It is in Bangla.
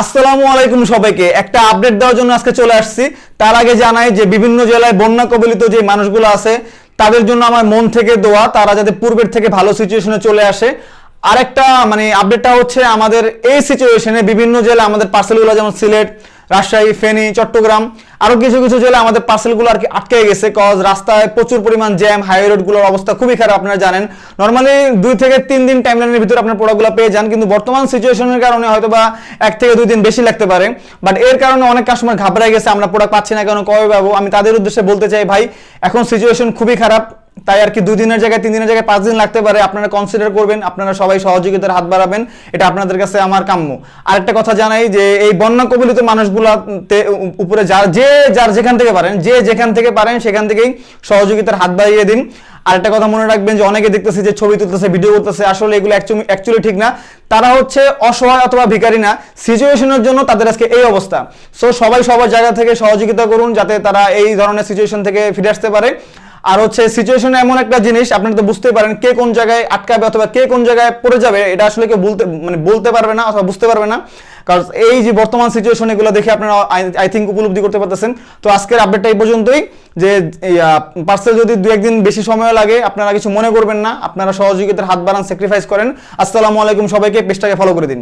আসসালামু আলাইকুম সবাইকে। একটা আপডেট দেওয়ার জন্য আজকে চলে আসছি। তার আগে জানাই যে বিভিন্ন জেলায় বন্যা কবলিত যে মানুষগুলো আছে, তাদের জন্য আমার মন থেকে দোয়া, তারা যাতে পূর্বের থেকে ভালো সিচুয়েশনে চলে আসে। আরেকটা মানে আপডেটটা হচ্ছে আমাদের এই সিচুয়েশনে বিভিন্ন জেলা আমাদের পার্সেলগুলো যেমন সিলেট রাজশাহী, ফেনী, চট্টগ্রাম, আরও কিছু কিছু জেলায় আমাদের পার্সেলগুলো আর কি আটকে গেছে কজ রাস্তায় প্রচুর পরিমাণ জ্যাম হাইওয়ে রোডগুলোর অবস্থা খুবই খারাপ, আপনারা জানেন। নর্মালি দুই থেকে তিন দিন টাইম লাইনের ভিতরে আপনার প্রোডাক্টগুলো পেয়ে যান, কিন্তু বর্তমান সিচুয়েশনের কারণে হয়তো বা এক থেকে দুই দিন বেশি লাগতে পারে। বাট এর কারণে অনেক কাস্টমার ঘাবড়ায় গেছে, আমরা প্রোডাক্ট পাচ্ছি না কেন, কবে পাবো, আমি তাদের উদ্দেশ্যে বলতে চাই ভাই, এখন সিচুয়েশন খুবই খারাপ। তাই আর কি দুই দিনের জায়গায় তিন দিনের জায়গায় পাঁচ দিন লাগতে পারে। আপনারা কনসিডার করবেন, আপনারা সবাই সহযোগিতার হাত বাড়াবেন। এটা আপনাদের কাছে আমার কাম্য। আরেকটা কথা জানাই যে, এই বন্যা কবলিত মানুষগুলোতে উপরে যার, যে যার যেখান থেকে পারেন, যে যেখান থেকে পারেন, সেখান থেকেই সহযোগিতার হাত বাড়িয়ে দিন। আরেকটা কথা মনে রাখবেন যে, অনেকে দেখতেছে যে, ছবি তুলতেছে ভিডিও করতেছে, আসলে এগুলো অ্যাকচুয়ালি ঠিক না। তারা হচ্ছে অসহায় অথবা ভিখারি না। সিচুয়েশনের জন্য তাদের আজকে এই অবস্থা। সো সবাই সবার জায়গা থেকে সহযোগিতা করুন, যাতে তারা এই ধরনের সিচুয়েশন থেকে ফিরে আসতে পারে। আর হচ্ছে সিচুয়েশন এমন একটা জিনিস, আপনারা তো বুঝতে পারেন কে কোন জায়গায় আটকাবে অথবা কে কোন জায়গায় পড়ে যাবে, এটা আসলে কেউ বলতে মানে বলতে পারবে না অথবা বুঝতে পারবে না। কারণ এই যে বর্তমান সিচুয়েশন এগুলো দেখে আপনারা আই থিঙ্ক উপলব্ধি করতে পারতেছেন। তো আজকের আপডেটটা এই পর্যন্তই যে পার্সেল যদি দু একদিন বেশি সময় লাগে, আপনারা কিছু মনে করবেন না, আপনারা সহযোগিতার হাত বাড়ান স্যাক্রিফাইস করেন। আসসালামু আলাইকুম সবাইকে, পেজটাকে ফলো করে দিন।